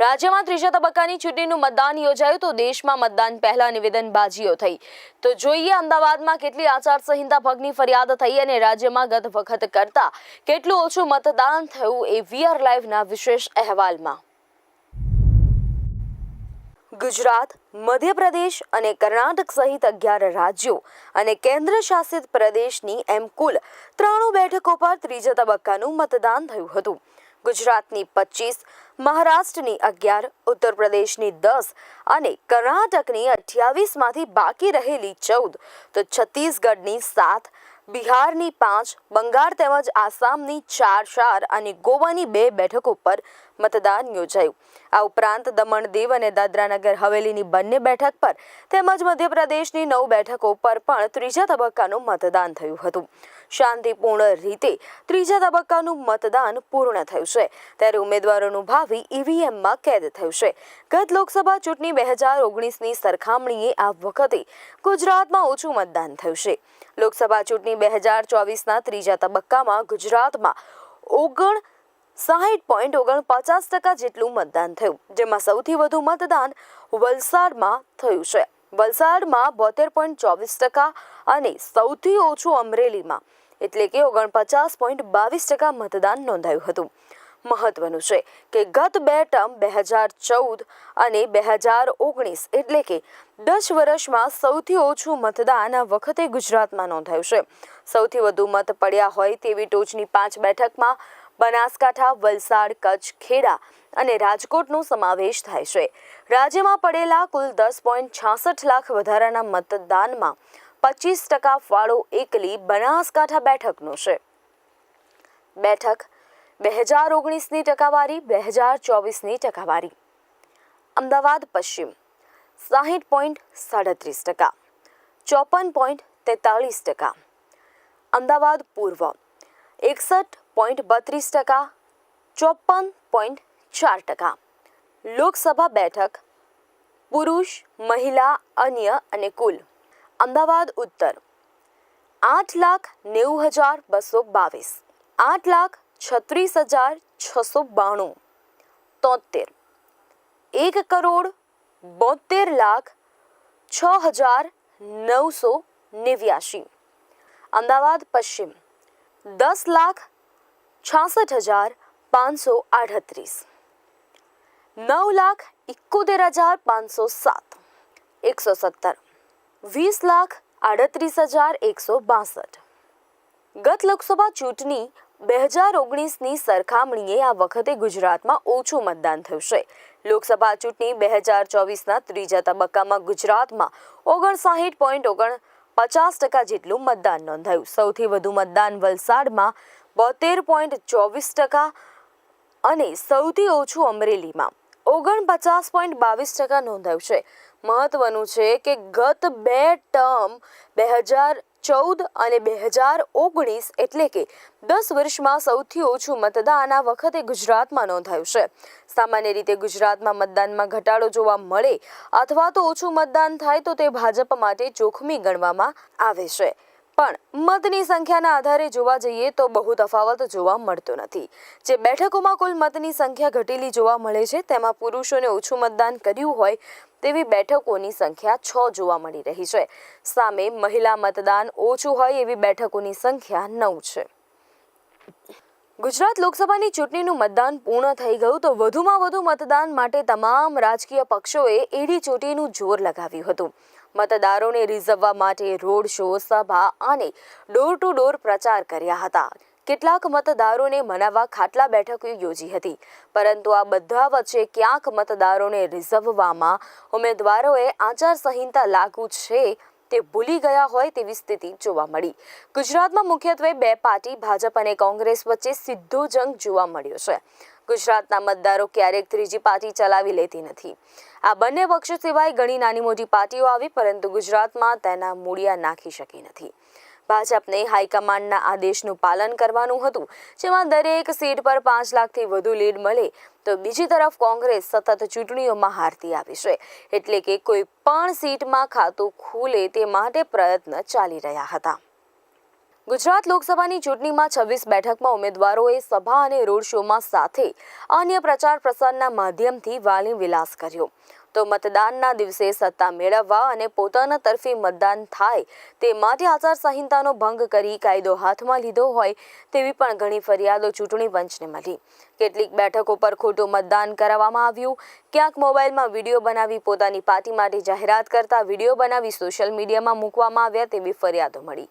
રાજ્યમાં ત્રીજા તબક્કાની ચૂંટણીનું મતદાન યોજાયું તો દેશમાં મતદાન પહેલા નિવેદનબાજીઓ થઈ. તો જોઈએ અમદાવાદમાં કેટલી આચારસંહિતા ભગની ફરિયાદ થઈ અને રાજ્યમાં ગત વખત કરતા કેટલું ઓછું મતદાન થયું એ વીઆર લાઈવના વિશેષ અહેવાલમાં. ગુજરાત, મધ્યપ્રદેશ અને કર્ણાટક સહિત અગિયાર રાજ્યો અને કેન્દ્ર શાસિત પ્રદેશની એમ કુલ ત્રાણું બેઠકો પર ત્રીજા તબક્કાનું મતદાન થયું હતું. ગુજરાતની પચીસ મહારાષ્ટ્રની અગિયાર ઉત્તર પ્રદેશની દસ અને કર્ણાટકની અઠ્યાવીસમાંથી બાકી રહેલી ચૌદ. તો છત્તીસગઢની સાત, બિહારની પાંચ, બંગાળ તેમજ આસામની ચાર ચાર અને ગોવાની બે બેઠકો પર મતદાન યોજાયું. આ ઉપરાંત દમણ દીવ અને દાદરાનગર હવેલીની બંને બેઠક પર તેમજ મધ્યપ્રદેશની નવ બેઠકો પર પણ ત્રીજા તબક્કાનું મતદાન થયું હતું. શાંતિપૂર્ણ રીતે ત્રીજા તબક્કાનું મતદાન પૂર્ણ થયું છે. ત્યારે ઉમેદવારોનું ભાવિ ઈવીએમમાં કેદ થયું છે. ગત લોકસભા ચૂંટણી બે હજાર ઓગણીસની સરખામણીએ આ વખતે ગુજરાતમાં ઓછું મતદાન થયું છે. લોકસભા ચૂંટણી બે હજાર ચોવીસના ત્રીજા તબક્કામાં ગુજરાતમાં ઓગણ સાહીઠ પોઈન્ટ ઓગણપચાસ ટકા જેટલું મતદાન થયું, જેમાં સૌથી વધુ મતદાન વલસાડમાં થયું છે. વલસાડમાં બોતેર પોઈન્ટ ચોવીસ ટકા અને સૌથી ઓછું અમરેલીમાં, એટલે કે ઓગણપચાસ પોઈન્ટ બાવીસ ટકા મતદાન નોંધાયું હતું. મહત્વનું છે કે ગત બે ટર્મ બે હજાર ચૌદ અને બે હજાર ઓગણીસ એટલે કે દસ વર્ષમાં સૌથી ઓછું મતદાન આ વખતે ગુજરાતમાં નોંધાયું છે. સૌથી વધુ મત પડ્યા હોય તેવી ટોચની પાંચ બેઠકમાં બનાસકાંઠા, વલસાડ, કચ્છ, ખેડા અને રાજકોટનો સમાવેશ થાય છે. રાજ્યમાં પડેલા કુલ દસ પોઈન્ટ છાસઠ લાખ વધારાના મતદાનમાં પચીસ ટકા ફાળો એકલી બનાસકાંઠા બેઠકનો છે. બેઠક બે હજાર ઓગણીસની ટકાવારી, બે હજાર ચોવીસની ટકાવારી. અમદાવાદ પશ્ચિમ સાહીઠ પોઈન્ટ સાડત્રીસ ટકા, ચોપન પોઈન્ટ તેતાળીસ ટકા. અમદાવાદ પૂર્વ એકસઠ પોઈન્ટ બત્રીસ ટકા, ચોપન પોઈન્ટ ચાર ટકા. લોકસભા બેઠક પુરુષ, મહિલા, અન્ય અને કુલ અમદાવાદ ઉત્તર આઠ લાખ નેવું હજાર બસો બાવીસ આઠ લાખ છત્રીસ હજાર છસો બાણું તોતેર એક કરોડ બોતેર લાખ છ હજાર નવસો નેવ્યાશી અમદાવાદ પશ્ચિમ દસ લાખ છાસઠ હજાર પાંચસો આડત્રીસ નવ લાખ એકોતેર હજાર પાંચસો સાત એકસો સત્તર વીસ લાખ આડત્રીસ હજાર એકસો બાસઠ. ગત લોકસભા ચૂંટણી બે હજાર ઓગણીસની સરખામણીએ આ વખતે ગુજરાતમાં ઓછું મતદાન થયું લોકસભા ચૂંટણી બે હજાર ચોવીસના ત્રીજા તબક્કામાં ગુજરાતમાં ઓગણસાહીઠ પોઈન્ટ ઓગણ પચાસ ટકા જેટલું મતદાન નોંધાયું. સૌથી વધુ મતદાન વલસાડમાં બોતેર પોઈન્ટ ચોવીસ ટકા અને સૌથી ઓછું અમરેલીમાં ઓગણપચાસ પોઈન્ટ બાવીસ ટકા નોંધાયું છે. મહત્વનું છે કે ગત બે ટર્મ બે હજાર ચૌદ અને બે હજાર ઓગણીસ એટલે કે દસ વર્ષમાં સૌથી ઓછું મતદાન આ વખતે ગુજરાતમાં નોંધાયું છે. સામાન્ય રીતે ગુજરાતમાં મતદાનમાં ઘટાડો જોવા મળે અથવા તો ઓછું મતદાન થાય તો તે ભાજપ માટે જોખમી ગણવામાં આવે છે. પણ મતની સંખ્યાના આધારે જોવા જઈએ તો બહુ તફાવત જોવા મળતો નથી. જે બેઠકોમાં કુલ મતની સંખ્યા ઘટેલી જોવા મળે છે, તેમાં પુરુષોને ઓછું મતદાન કર્યું હોય તેવી બેઠકોની સંખ્યા છ જોવા મળી રહી છે. સામે મહિલા મતદાન ઓછું હોય એવી બેઠકોની સંખ્યા નવ છે. ગુજરાત લોકસભાની ચૂંટણીનું મતદાન પૂર્ણ થઈ ગયું તો વધુમાં વધુ મતદાન માટે તમામ રાજકીય પક્ષોએ એડી ચોટીનું જોર લગાવ્યું હતું. મતદારોને રીઝવવા માટે રોડ શો, સભા અને ડોર ટુ ડોર પ્રચાર કર્યા હતા. કેટલાક મતદારોને મનાવવા ખાટલા બેઠકો યોજી હતી. પરંતુ આ બધા વચ્ચે ક્યાંક મતદારોને રીઝવવામાં ઉમેદવારોએ આચારસંહિતા લાગુ છે તે ભૂલી ગયા હોય તેવી સ્થિતિ જોવા મળી. ગુજરાતમાં મુખ્યત્વે બે પાર્ટી, ભાજપ અને કોંગ્રેસ વચ્ચે સીધો જંગ જોવા મળ્યો છે. ગુજરાતના મતદારો ક્યારેક ત્રીજી પાર્ટી ચલાવી લેતી નથી. આ બંને પક્ષો સિવાય ઘણી નાની મોટી પાર્ટીઓ આવી, પરંતુ ગુજરાતમાં તેના મૂળિયા નાખી શકી નથી. ભાજપને હાઈકમાન્ડના આદેશનું પાલન કરવાનું હતું, જેમાં દરેક સીટ પર પાંચ લાખથી વધુ લીડ મળે તો બીજી તરફ કોંગ્રેસ સતત ચૂંટણીઓમાં હારતી આવી છે. એટલે કે કોઈ પણ સીટમાં ખાતું ખુલે તે માટે પ્રયત્ન ચાલી રહ્યા હતા. ગુજરાત લોકસભાની ચૂંટણીમાં છવ્વીસ બેઠકમાં ઉમેદવારોએ સભા અને રોડ શોમાં સાથે અન્ય પ્રચાર પ્રસારના માધ્યમથી વાલી વિલાસ કર્યો. તો મતદાનના દિવસે સત્તા મેળવવા અને પોતાના તરફી મતદાન થાય તે માટે આચારસંહિતાનો ભંગ કરી કાયદો હાથમાં લીધો હોય તેવી પણ ઘણી ફરિયાદો ચૂંટણી પંચને મળી. કેટલીક બેઠકો પર ખોટું મતદાન કરાવવામાં આવ્યું. ક્યાંક મોબાઈલમાં વીડિયો બનાવી પોતાની પાર્ટી માટે જાહેરાત કરતા વીડિયો બનાવી સોશિયલ મીડિયામાં મૂકવામાં આવ્યા તેવી ફરિયાદો મળી.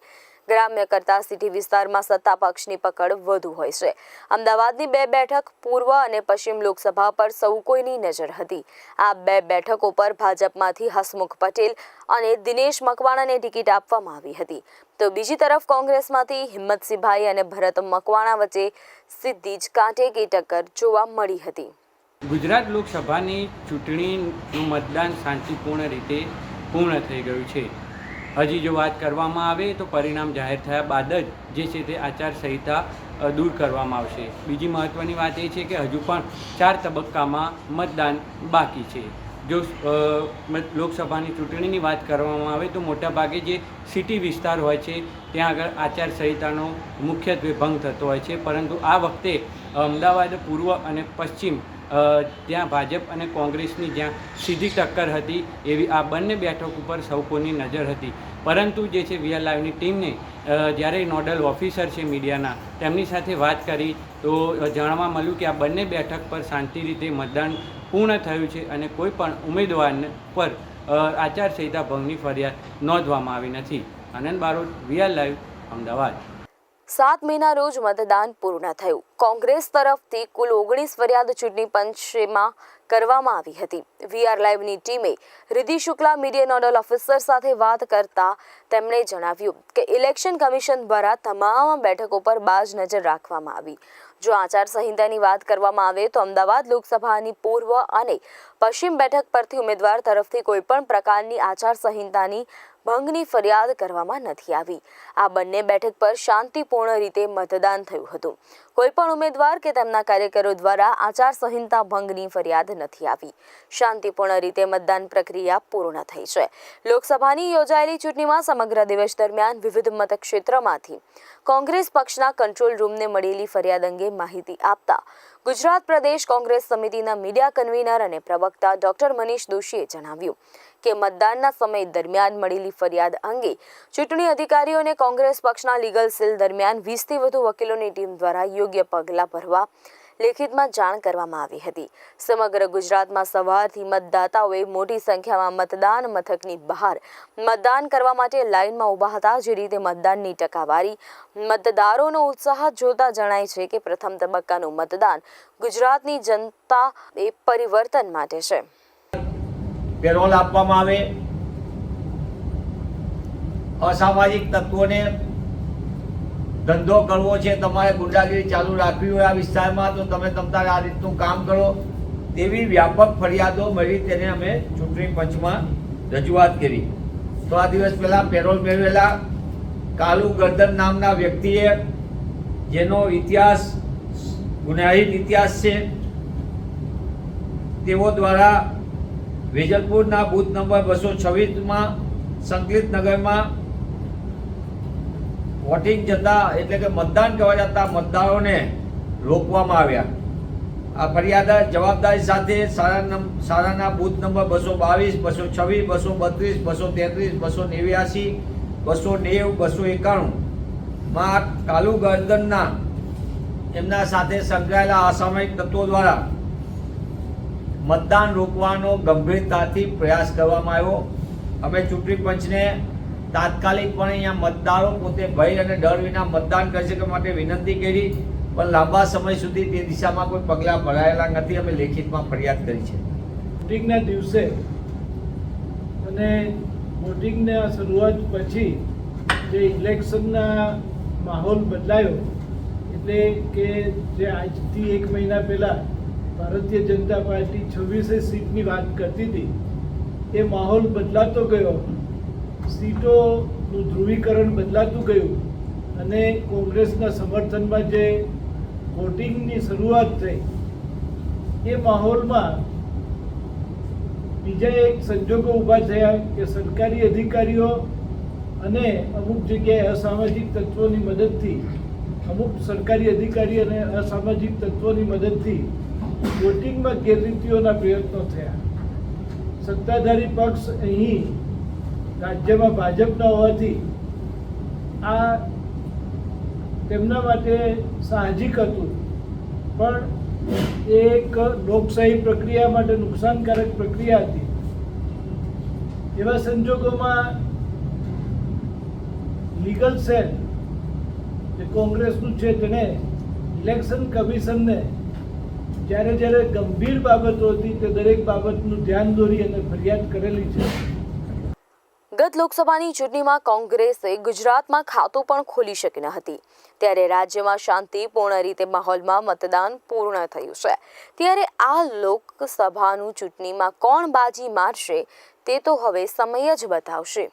ગ્રામ્ય કરતા સિટી વિસ્તારમાં સત્તા પક્ષની પકડ વધુ હોય છે. અમદાવાદની બે બેઠક પૂર્વ અને પશ્ચિમ લોકસભા પર સૌ કોઈની નજર હતી. આ બે બેઠકો પર ભાજપમાંથી હસમુખ પટેલ અને દિનેશ મકવાણાને ટિકિટ આપવામાં આવી હતી. તો બીજી તરફ કોંગ્રેસમાંથી હિંમતસિંહભાઈ અને ભરત મકવાણા વચ્ચે સીધી જ કાંટે કી ટક્કર જોવા મળી હતી. ગુજરાત લોકસભાની ચૂંટણીનું મતદાન શાંતિપૂર્ણ રીતે પૂર્ણ થઈ ગયું છે. હજી જો વાત કરવામાં આવે તો પરિણામ જાહેર થયા બાદ જ જે છે તે આચારસંહિતા દૂર કરવામાં આવશે. બીજી મહત્ત્વની વાત એ છે કે હજુ પણ ચાર તબક્કામાં મતદાન બાકી છે. જો લોકસભાની ચૂંટણીની વાત કરવામાં આવે તો મોટાભાગે જે સિટી વિસ્તાર હોય છે, ત્યાં આગળ આચારસંહિતાનો મુખ્યત્વે ભંગ થતો હોય છે. પરંતુ આ વખતે અમદાવાદ, પૂર્વ અને પશ્ચિમ ત્યાં ભાજપ અને કોંગ્રેસની જ્યાં સીધી ટક્કર હતી, એવી આ બંને બેઠક ઉપર સૌ કોની નજર હતી. પરંતુ જે છે વીઆર લાઈવની ટીમને જ્યારે નોડલ ઓફિસર છે મીડિયાના, તેમની સાથે વાત કરી તો જાણવા મળ્યું કે આ બંને બેઠક પર શાંતિ રીતે મતદાન પૂર્ણ થયું છે અને કોઈ પણ ઉમેદવાર પર આચારસંહિતા ભંગની ફરિયાદ નોંધવામાં આવી નથી. Anand Barot VR live, Ahmedabad. સાત મેના રોજ મતદાન પૂર્ણ થયું. કોંગ્રેસ તરફથી કુલ ઓગણીસ ફરિયાદ ચૂંટણી પંચમાં કરવામાં આવી હતી. વીઆર લાઈવની ટીમે Riddhi Shukla media nodal officer સાથે વાત કરતા તેમણે જણાવ્યું કે ઇલેક્શન કમિશન દ્વારા તમામ બેઠકો પર બાજ નજર રાખવામાં આવી. જો આચારસંહિતાની વાત કરવામાં આવે તો અમદાવાદ લોકસભાની પૂર્વ અને પશ્ચિમ બેઠક પરથી ઉમેદવાર તરફથી કોઈપણ પ્રકારની આચારસંહિતાની ભંગની ફરિયાદ કરવામાં નથી આવી. આ બંને બેઠક પર શાંતિપૂર્ણ રીતે મતદાન થયું હતું. કોઈ પણ ઉમેદવાર કે તેમના કાર્યકરો દ્વારા આચારસંહિતા ભંગની ફરિયાદ નથી આવી. શાંતિપૂર્ણ રીતે મતદાન પ્રક્રિયા પૂર્ણ થઈ છે. લોકસભાની યોજાયેલી ચૂંટણીમાં સમગ્ર દિવસ દરમિયાન વિવિધ મતક્ષેત્રમાંથી કોંગ્રેસ પક્ષના કંટ્રોલ રૂમને મળેલી ફરિયાદ અંગે માહિતી આપતા ગુજરાત પ્રદેશ કોંગ્રેસ સમિતિના મીડિયા કન્વીનર અને પ્રવક્તા ડોક્ટર મનીષ દોશીએ જણાવ્યું કે મતદાનના સમય દરમિયાન મળેલી ફરિયાદ અંગે ચૂંટણી અધિકારીઓને કોંગ્રેસ પક્ષના લીગલ સેલ દરમિયાન વીસથી વધુ વકીલોની ટીમ દ્વારા યોગ્ય પગલાં ભરવા લેખિતમાં જાણ કરવામાં આવી હતી. સમગ્ર ગુજરાતમાં સવારથી મતદાતાઓએ મોટી સંખ્યામાં મતદાન મથકની બહાર મતદાન કરવા માટે લાઇનમાં ઊભા હતા, જે રીતે મતદાનની ટકાવારી. મતદારોનો ઉત્સાહ જોતા જણાય છે કે પ્રથમ તબક્કાનું મતદાન ગુજરાતની જનતા એ પરિવર્તન માટે છે. પેરોલ આપવામાં આવે. અસામાજિક તત્વોને ધંધો કરવો છે, તમારે ગુંડાગીરી ચાલુ રાખવી હોય આ વિસ્તારમાં, તો તમે તમારે આ રીતનું કામ કરો. તેવી વ્યાપક ફરિયાદો મળી તેને અમે ચૂંટણી પંચમાં રજૂઆત કરી. આ દિવસ પહેલા પેરોલ મેળવેલા કાલુ ગર્દન નામના વ્યક્તિએ, જેનો ઇતિહાસ, ગુનાહિત ઇતિહાસ છે, તેઓ દ્વારા વેજલપુરના બૂથ નંબર બસો છવ્વીસમાં સંકલિત નગરમાં વોટિંગ જતા એટલે કે મતદાન કરવા જતા મતદારોને રોકવામાં આવ્યા. આ ફરિયાદ જવાબદારી સાથે સારા સારાના બૂથ નંબર બસો બાવીસ, બસો છવ્વીસ, બસો બત્રીસ, બસો તેત્રીસ, બસો નેવ્યાસી, બસો નેવું, બસો એકાણું માં કાલુ ગર્દનના એમના સાથે સંકળાયેલા અસામયિક તત્વો દ્વારા મતદાન રોકવાનો ગંભીરતાથી પ્રયાસ કરવામાં આવ્યો. અમે ચૂંટણી પંચને તાત્કાલિકપણે અહીંયા મતદારો પોતે ભય અને ડર વિના મતદાન કરી શકે માટે વિનંતી કરી, પણ લાંબા સમય સુધી તે દિશામાં કોઈ પગલાં ભરાયેલા નથી. અમે લેખિતમાં ફરિયાદ કરી છે. વોટિંગના દિવસે અને વોટિંગના શરૂઆત પછી જે ઇલેક્શનના માહોલ બદલાયો, એટલે કે જે આજથી એક મહિના પહેલાં ભારતીય જનતા પાર્ટી છવ્વીસે સીટની વાત કરતી હતી. એ માહોલ બદલાતો ગયો. સીટોનું ધ્રુવીકરણ બદલાતું ગયું અને કોંગ્રેસના સમર્થનમાં જે વોટિંગની શરૂઆત થઈ, એ માહોલમાં બીજા એક સંજોગો ઊભા થયા કે સરકારી અધિકારીઓ અને અમુક જગ્યાએ અસામાજિક તત્વોની મદદથી, અમુક સરકારી અધિકારી અને અસામાજિક તત્વોની મદદથી વોટિંગમાં ગેરરીતિઓના પ્રયત્નો થયા. સત્તાધારી પક્ષ અહીં રાજ્યમાં ભાજપના હોવાથી આ તેમના માટે સાહજિક હતું. પણ એ એક લોકશાહી પ્રક્રિયા માટે નુકસાનકારક પ્રક્રિયા હતી. એવા સંજોગોમાં લીગલ સેલ, જે કોંગ્રેસનું છે, તેણે ઇલેક્શન કમિશનને જ્યારે જ્યારે ગંભીર બાબતો હતી તે દરેક બાબતનું ધ્યાન દોરી અને ફરિયાદ કરેલી છે. ગત લોકસભાની ચૂંટણીમાં કોંગ્રેસે ગુજરાતમાં ખાતું પણ ખોલી શકી ન હતી. ત્યારે રાજ્યમાં શાંતિપૂર્ણ રીતે માહોલમાં મતદાન પૂર્ણ થયું છે. ત્યારે આ લોકસભાનું ચૂંટણીમાં કોણ બાજી મારશે તે તો હવે સમય જ બતાવશે.